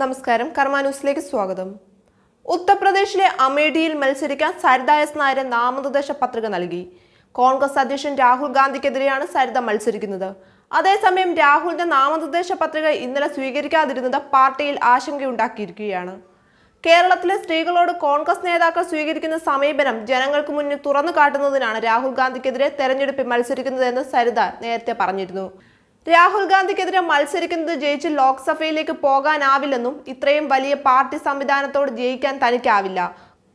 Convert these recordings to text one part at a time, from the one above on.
നമസ്കാരം. കർമാന്യൂസിലേക്ക് സ്വാഗതം. ഉത്തർപ്രദേശിലെ അമേഠിയിൽ മത്സരിക്കാൻ സരിത എസ് നായരെ നാമനിർദ്ദേശ പത്രിക നൽകി. കോൺഗ്രസ് അധ്യക്ഷൻ രാഹുൽ ഗാന്ധിക്കെതിരെയാണ് സരിത മത്സരിക്കുന്നത്. അതേസമയം രാഹുലിന്റെ നാമനിർദ്ദേശ പത്രിക ഇന്നലെ സ്വീകരിക്കാതിരുന്നത് പാർട്ടിയിൽ ആശങ്കയുണ്ടാക്കിയിരിക്കുകയാണ്. കേരളത്തിലെ സ്ത്രീകളോട് കോൺഗ്രസ് നേതാക്കൾ സ്വീകരിക്കുന്ന സമീപനം ജനങ്ങൾക്ക് മുന്നിൽ തുറന്നു കാട്ടുന്നതിനാണ് രാഹുൽ ഗാന്ധിക്കെതിരെ തെരഞ്ഞെടുപ്പിൽ മത്സരിക്കുന്നതെന്ന് സരിത നേരത്തെ പറഞ്ഞിരുന്നു. രാഹുൽ ഗാന്ധിക്കെതിരെ മത്സരിക്കുന്നത് ജയിച്ച് ലോക്സഭയിലേക്ക് പോകാനാവില്ലെന്നും ഇത്രയും വലിയ പാർട്ടി സംവിധാനത്തോട് ജയിക്കാൻ തനിക്കാവില്ല.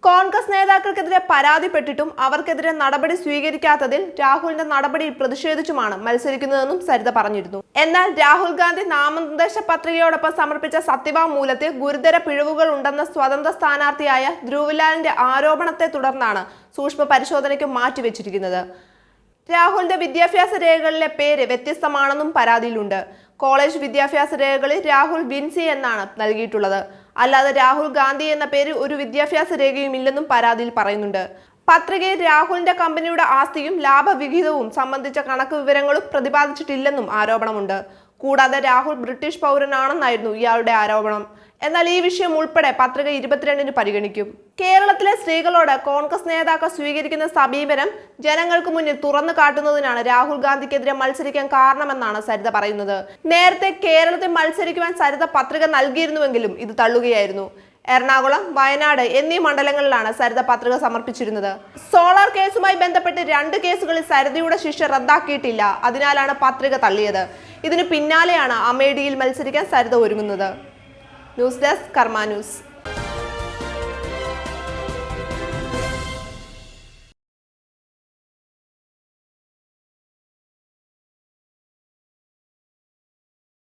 കോൺഗ്രസ് നേതാക്കൾക്കെതിരെ പരാതിപ്പെട്ടിട്ടും അവർക്കെതിരെ നടപടി സ്വീകരിക്കാത്തതിൽ രാഹുലിന്റെ നടപടിയിൽ പ്രതിഷേധിച്ചുമാണ് മത്സരിക്കുന്നതെന്നും സരിത പറഞ്ഞിരുന്നു. എന്നാൽ രാഹുൽ ഗാന്ധി നാമനിർദ്ദേശ പത്രികയോടൊപ്പം സമർപ്പിച്ച സത്യവാങ്മൂലത്തിൽ ഗുരുതര പിഴവുകൾ ഉണ്ടെന്ന സ്വതന്ത്ര സ്ഥാനാർത്ഥിയായ ധ്രുവലാലിന്റെ ആരോപണത്തെ തുടർന്നാണ് സൂക്ഷ്മ പരിശോധനയ്ക്ക് മാറ്റിവെച്ചിരിക്കുന്നത്. രാഹുലിന്റെ വിദ്യാഭ്യാസ രേഖകളിലെ പേര് വ്യത്യസ്തമാണെന്നും പരാതിയിലുണ്ട്. കോളേജ് വിദ്യാഭ്യാസ രേഖകളിൽ രാഹുൽ വിൻസി എന്നാണ് നൽകിയിട്ടുള്ളത്. അല്ലാതെ രാഹുൽ ഗാന്ധി എന്ന പേര് ഒരു വിദ്യാഭ്യാസ രേഖയുമില്ലെന്നും പരാതിയിൽ പറയുന്നുണ്ട്. പത്രികയിൽ രാഹുലിന്റെ കമ്പനിയുടെ ആസ്തിയും ലാഭവിഹിതവും സംബന്ധിച്ച കണക്ക് വിവരങ്ങളും പ്രതിപാദിച്ചിട്ടില്ലെന്നും ആരോപണമുണ്ട്. കൂടാതെ രാഹുൽ ബ്രിട്ടീഷ് പൗരനാണെന്നായിരുന്നു ഇയാളുടെ ആരോപണം. എന്നാൽ ഈ വിഷയം ഉൾപ്പെടെ പത്രിക ഇരുപത്തിരണ്ടിന് പരിഗണിക്കും. കേരളത്തിലെ സ്ത്രീകളോട് കോൺഗ്രസ് നേതാക്കൾ സ്വീകരിക്കുന്ന സമീപനം ജനങ്ങൾക്ക് മുന്നിൽ തുറന്നു കാട്ടുന്നതിനാണ് രാഹുൽ ഗാന്ധിക്കെതിരെ മത്സരിക്കാൻ കാരണമെന്നാണ് സരിത പറയുന്നത്. നേരത്തെ കേരളത്തിൽ മത്സരിക്കുവാൻ സരിത പത്രിക നൽകിയിരുന്നുവെങ്കിലും ഇത് തള്ളുകയായിരുന്നു. എറണാകുളം വയനാട് എന്നീ മണ്ഡലങ്ങളിലാണ് സരിത പത്രിക സമർപ്പിച്ചിരുന്നത്. സോളാർ കേസുമായി ബന്ധപ്പെട്ട് രണ്ട് കേസുകളിൽ സരിതയുടെ ശിക്ഷ റദ്ദാക്കിയിട്ടില്ല. അതിനാലാണ് പത്രിക തള്ളിയത്. ഇതിനു പിന്നാലെയാണ് അമേഠിയിൽ മത്സരിക്കാൻ സരിത ഒരുങ്ങുന്നത്. News desk Karma news.